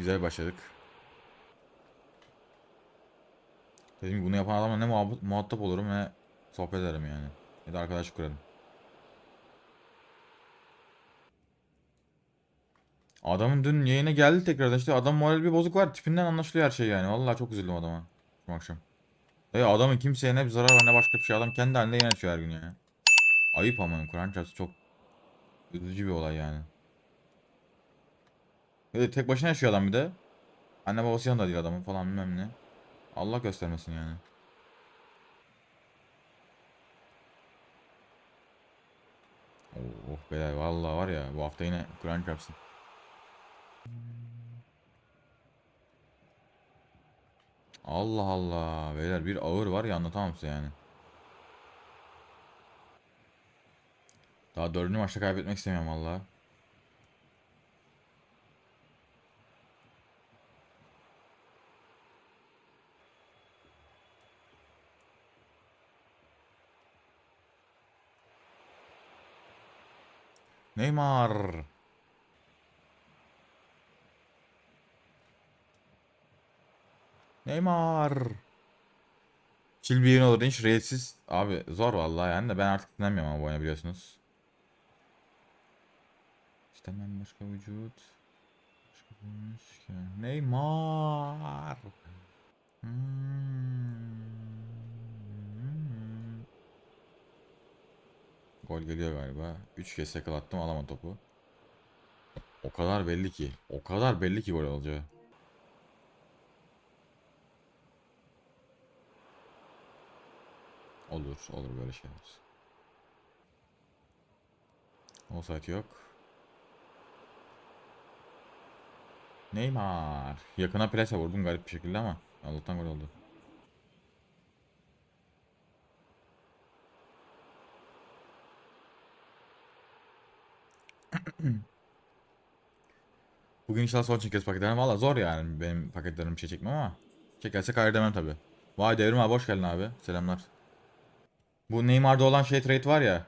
Güzel başladık. Dedim ki bunu yapan adamla ne muhatap olurum ne sohbet ederim yani. Ya da arkadaş kurarım. Adamın dün yayına geldi tekrardan işte adam moral bir bozuk var tipinden anlaşılıyor her şey yani. Vallahi çok üzüldüm adama bu akşam. E adamın kimseye ne bir zarar var ne başka bir şey adam kendi halinde yayın açıyor her gün ya. Ayıp ama Kur'an çarpısı çok üzücü bir olay yani. Böyle tek başına yaşıyor adam bir de. Anne babası yanında değil adamın falan bilmem ne. Allah göstermesin yani. Oh beyler vallahi var ya bu hafta yine Kur'an çarpsın. Allah Allah beyler bir ağır var ya anlatamam size yani. Daha dördüncü maçta kaybetmek istemiyorum valla. Neymar. Neymar. Yayın olur hiç raidsiz. Abi zor vallahi yani de ben artık dinlemiyorum ama bu oyunu biliyorsunuz. İstemem başka vücut. Başka ki. Neymar. Hmm. Gol geliyor galiba. 3 kez tackle attım alamadım topu. O kadar belli ki. O kadar belli ki gol olacağı. Olur, olur böyle şeyler. Offside yok. Neymar. Yakına plase vurdum garip bir şekilde ama Allah'tan gol oldu. Bugün inşallah son çekeriz paketlerini. Valla zor yani benim paketlerim bir şey çekmem ama. Çekersek hayır demem tabi. Vay devrim abi hoş geldin abi. Selamlar. Bu Neymar'da olan şey trade var ya.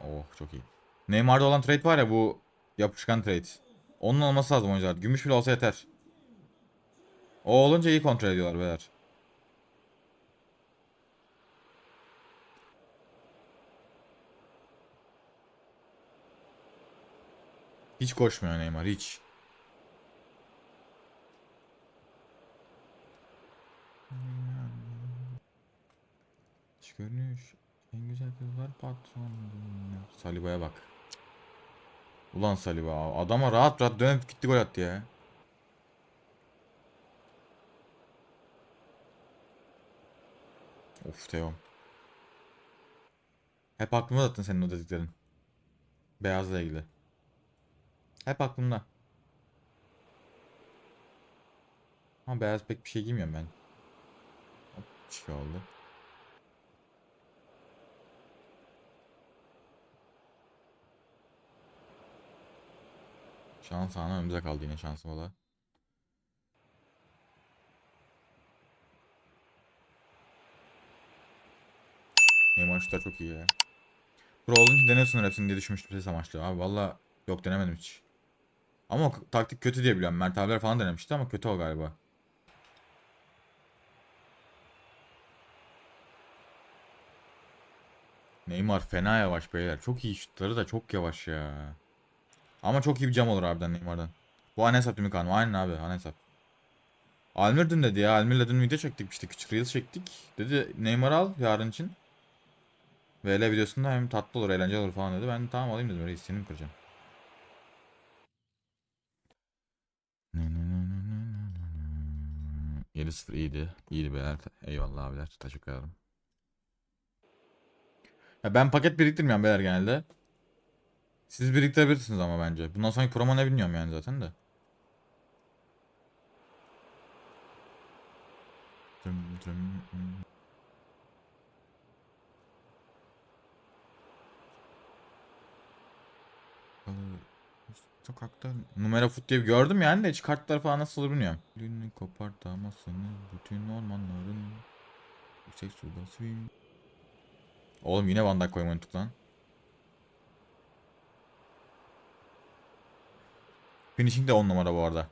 Oh çok iyi. Neymar'da olan trade var ya bu yapışkan trade. Onun olması lazım oyuncular. Gümüş bile olsa yeter. O olunca iyi kontrol ediyorlar beyler. Hiç koşmuyor Neymar hiç. Dış görünüş. En güzel kızlar patron. Saliba'ya bak. Ulan Saliba adama rahat rahat dönüp gitti gol attı ya. Of Teo. Hep aklımda zaten senin o dediklerin. Beyazla ilgili. Hep aklımda. Ama beyaz pek bir şey giymiyorum ben. Hop, şey oldu. Şans anı önümüze kaldı yine şansım ola. Neymar şutlar çok iyi ya. Pro olunca deniyorsun hepsini diye düşünmüştüm ses amaçlı. Abi valla yok denemedim hiç. Ama taktik kötü diye biliyorum. Mert abiler falan denemişti ama kötü o galiba. Neymar fena yavaş beyler. Çok iyi şutları da çok yavaş ya. Ama çok iyi bir cam olur harbiden Neymar'dan. Bu değil mi Kaan? Aynen abi ana hesap. Almir dün dedi ya. Almir'le dün video çektik işte küçük reels çektik. Dedi Neymar al yarın için. VL videosunda hem tatlı olur eğlenceli olur falan dedi. Ben tamam alayım dedim. Reis seni kıracağım? 7-0 iyiydi. İyiydi beyler. Eyvallah abiler. Teşekkür ederim. Ya ben paket biriktirmiyorum beyler genelde. Siz biriktirebilirsiniz ama bence. Bundan sonraki promo ne bilmiyorum yani zaten de. Tüm, tüm, hmm. Sokakta numara fut diye gördüm yani de hiç kartlar falan nasıl bilmiyorum. Dilini kopartamasını bütün ormanların yüksek suda swim. Oğlum yine bandak koymayı unuttuk lan. Finishing de 10 numara bu arada.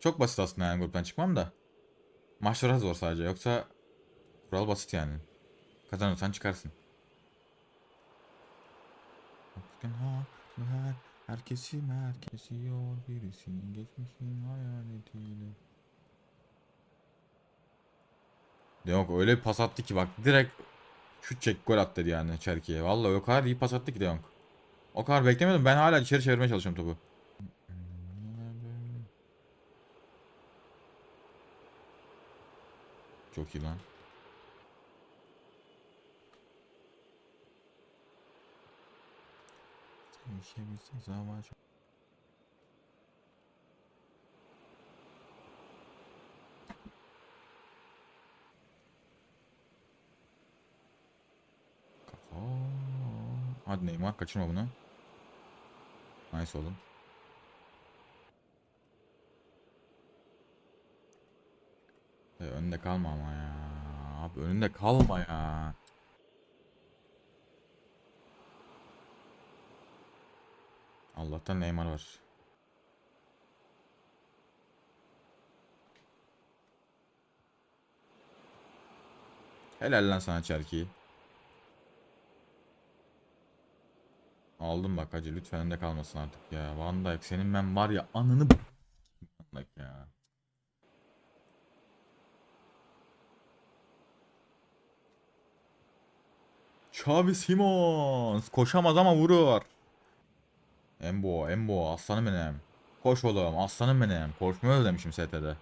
Çok basit aslında yani gruptan çıkmam da. Maçlar zor sadece. Yoksa kural basit yani. Kazanırsan çıkarsın. Herkesi merkezi yol birisi geçmişin hayaletiyle. Yok öyle bir pas attı ki bak direkt şut çek gol attı yani Çerki'ye. Vallahi o kadar iyi pas attı ki De Jong. O kadar beklemedim. Ben hala içeri çevirmeye çalışıyorum topu. Çok iyi lan. Değişebilse zaman çok... Kafa. Hadi Neymar kaçırma bunu. Nice oğlum. E, önde kalma ama ya. Abi önünde kalma ya. Allah'tan Neymar var. Helal lan sana Çerki. Aldım bak hacı lütfen önde kalmasın artık ya. Van Dijk senin ben var ya anını Van ya. Xavi Simons koşamaz ama vurur. Embo, Embo aslanım benim. Koş oğlum aslanım benim. Koşmuyor özlemişim ST'de.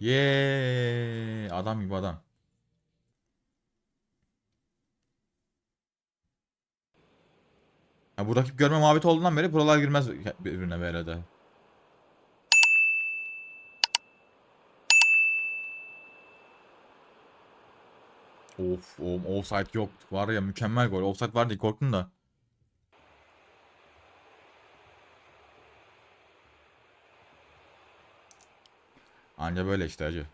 Yeee adam gibi adam. Ya görme muhabbeti olduğundan beri buralar girmez birbirine böyle de. Of, of offside yok. Var ya mükemmel gol. Offside var diye korktum da. Anca böyle işte acı.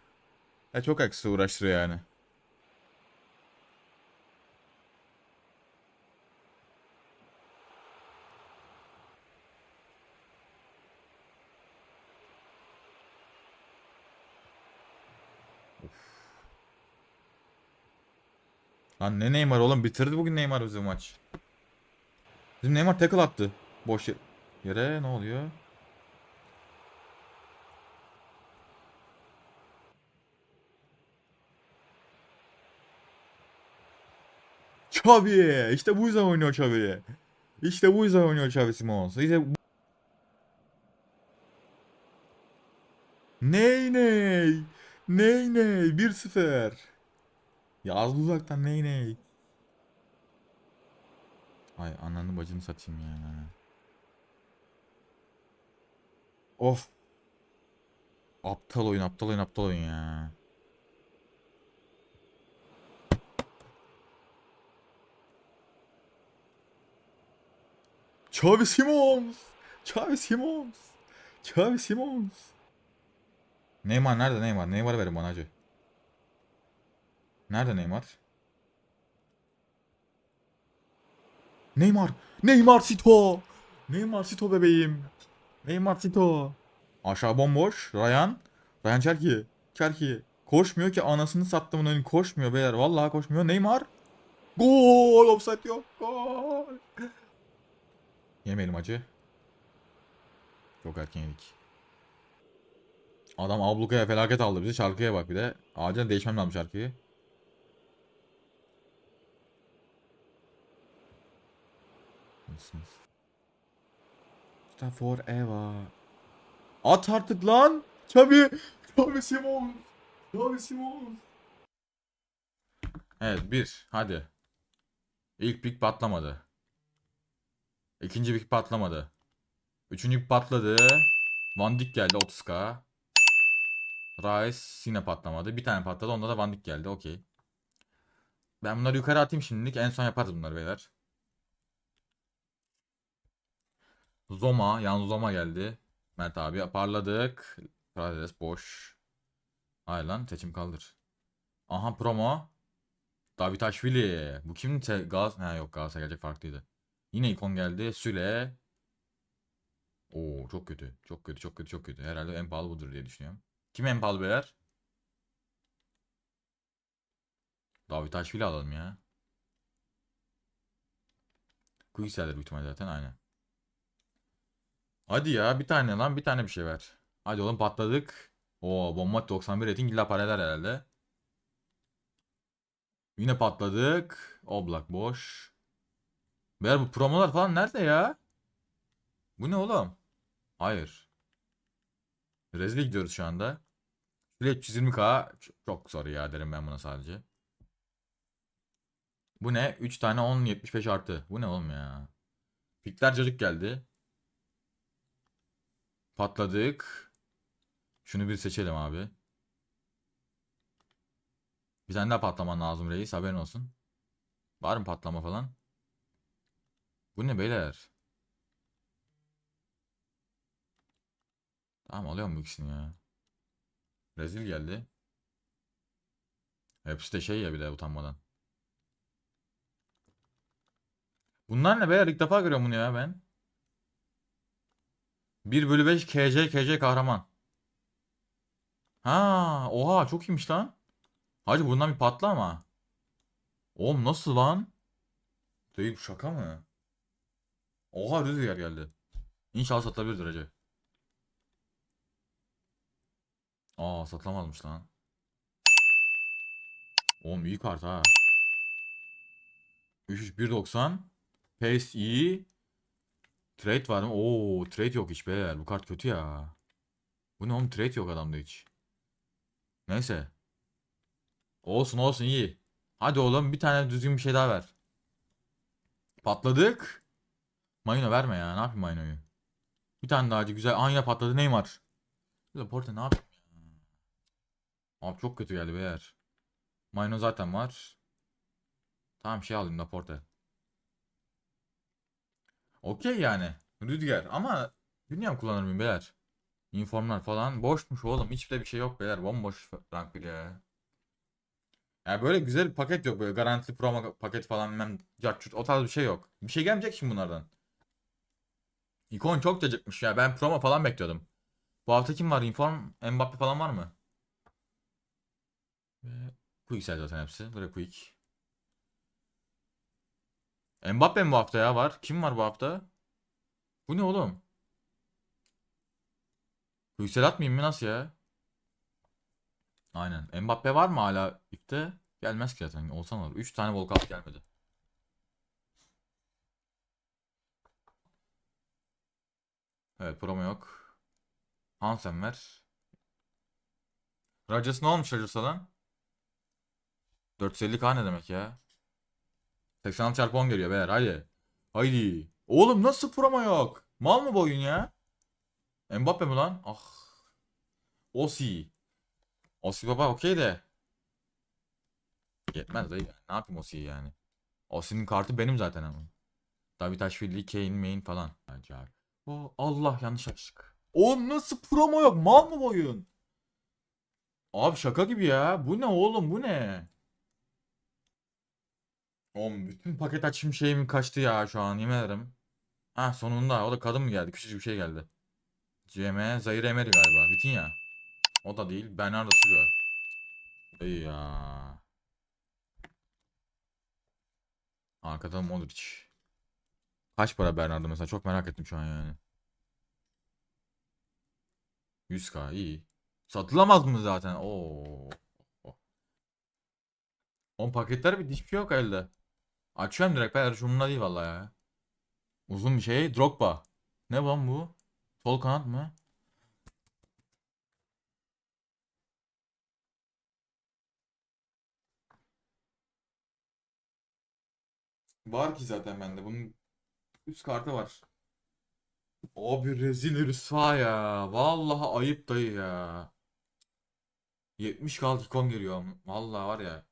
Ya çok ekstra uğraştırıyor yani. Lan ne Neymar oğlum bitirdi bugün Neymar bizim maç. Bizim Neymar tackle attı. Boş ye- yere ne oluyor? Xavi işte bu yüzden oynuyor Xavi. İşte bu yüzden oynuyor Xavi Simons. İşte bu... Ney ney? Ney ney? 1-0. Ya az uzaktan ney ney? Ay ananı bacını satayım ya. Of. Aptal oyun, aptal oyun, aptal oyun ya. Xavi Simons. Xavi Simons. Xavi Simons. Neymar nerede Neymar? Neymar verin bana hacı. Nerede Neymar? Neymar. Neymar Sito. Neymar Sito bebeğim. Neymar Sito. Aşağı bomboş. Ryan. Ryan Çerki. Çerki. Koşmuyor ki anasını sattımın önü koşmuyor beyler. Vallahi koşmuyor. Neymar. Gol. Offside yok. Gol. Yemeyelim acı. Çok erken yedik. Adam ablukaya felaket aldı bizi. Şarkıya bak bir de. Acilen değişmem lazım şarkıyı. Mısınız? İşte forever. At artık lan. Çabi. Çabi Simon. Çabi Simon. Evet bir. Hadi. İlk pik patlamadı. İkinci pik patlamadı. Üçüncü pik patladı. Van Dijk geldi 30k. Rice yine patlamadı. Bir tane patladı. Onda da Van Dijk geldi. Okey. Ben bunları yukarı atayım şimdilik. En son yaparız bunları beyler. Zoma. Yalnız Zoma geldi. Mert abi parladık. Parades boş. Hayır lan seçim kaldır. Aha promo. Davitashvili. Bu kim? Gaz ha yok Galatasaray gelecek farklıydı. Yine ikon geldi. Süle. Oo çok kötü. Çok kötü, çok kötü, çok kötü. Herhalde en pahalı budur diye düşünüyorum. Kim en pahalı beyler? Davitashvili alalım ya. Quicksel'dir büyük ihtimalle zaten aynen. Hadi ya bir tane lan bir tane bir şey ver. Hadi oğlum patladık. Oo bomba 91 rating illa paralel herhalde. Yine patladık. Oblak boş. Beyler bu promolar falan nerede ya? Bu ne oğlum? Hayır. Rezil gidiyoruz şu anda. Şöyle 320k ç- çok zor ya derim ben buna sadece. Bu ne? 3 tane 10 75 artı. Bu ne oğlum ya? Pikler cacık geldi. Patladık. Şunu bir seçelim abi. Bir tane daha patlaman lazım reis haberin olsun. Var mı patlama falan? Bu ne beyler? Tamam alıyorum bu ikisini ya. Rezil geldi. Hepsi de şey ya bir de utanmadan. Bunlar ne beyler? İlk defa görüyorum bunu ya ben. 1 bölü 5 KC KC kahraman. Ha, oha çok iyiymiş lan. Hacı bundan bir patla ama. Oğlum nasıl lan? Değil şaka mı? Oha rüzgar geldi. İnşallah satılabilirdir hacı. Aa satılamazmış lan. Oğlum iyi kart ha. 3-1-90. Pace iyi. Trade var mı? Oo trade yok hiç beyler. Bu kart kötü ya. Bu ne oğlum trade yok adamda hiç. Neyse. Olsun olsun iyi. Hadi oğlum bir tane düzgün bir şey daha ver. Patladık. Mayno verme ya. Ne yapayım Mayno'yu? Bir tane daha hadi güzel. Anya patladı. Neymar. Laporte ne yapayım ya? Abi çok kötü geldi beyler. Mayno zaten var. Tamam şey alayım Laporte. Okey yani. Rüdiger ama bilmiyorum kullanır mıyım beyler. Informlar falan boşmuş oğlum. Hiçbir de bir şey yok beyler. Bomboş rank bir ya. Yani böyle güzel bir paket yok. Böyle garantili promo paket falan bilmem o tarz bir şey yok. Bir şey gelmeyecek şimdi bunlardan. İkon çok cacıkmış ya. Ben promo falan bekliyordum. Bu hafta kim var? Inform, Mbappe falan var mı? Ve Quicksel zaten hepsi. Böyle Quick. Mbappe mi bu hafta ya var? Kim var bu hafta? Bu ne oğlum? Quicksel atmayayım mı nasıl ya? Aynen. Mbappe var mı hala ipte? Gelmez ki zaten. Olsan olur. 3 tane Volkan gelmedi. Evet promo yok. Hansen ver. Rodgers ne olmuş lan? 450k ne demek ya? 86 çarpı 10 geliyor beyler haydi. Haydi. Oğlum nasıl promo yok? Mal mı bu oyun ya? Mbappe mi lan? Ah. Osi. Osi baba okey de. Yetmez dayı. Ne yapayım Osi'yi yani? Osi'nin kartı benim zaten ama. Davitashvili, Kane, Main falan. Acayip. Allah yanlış açtık. O nasıl promo yok? Mal mı bu oyun? Abi şaka gibi ya. Bu ne oğlum bu ne? Oğlum bütün paket açım şeyim kaçtı ya şu an yemin ederim. Ha sonunda o da kadın mı geldi? Küçücük bir şey geldi. CM Zaire Emery galiba. Vitinha. O da değil. Bernardo Silva. İyi ya. Arkada Modric. Kaç para Bernardo mesela? Çok merak ettim şu an yani. 100k iyi. Satılamaz mı zaten? Oo. 10 paketler bir hiçbir şey yok elde. Açıyorum direkt ben şununla değil vallahi ya. Uzun bir şey. Drogba. Ne lan bu? Sol kanat mı? Var ki zaten bende. Bunun üst kartı var. Abi rezil rüsva ya. Vallahi ayıp dayı ya. 70 kaldı ikon geliyor. Vallahi var ya.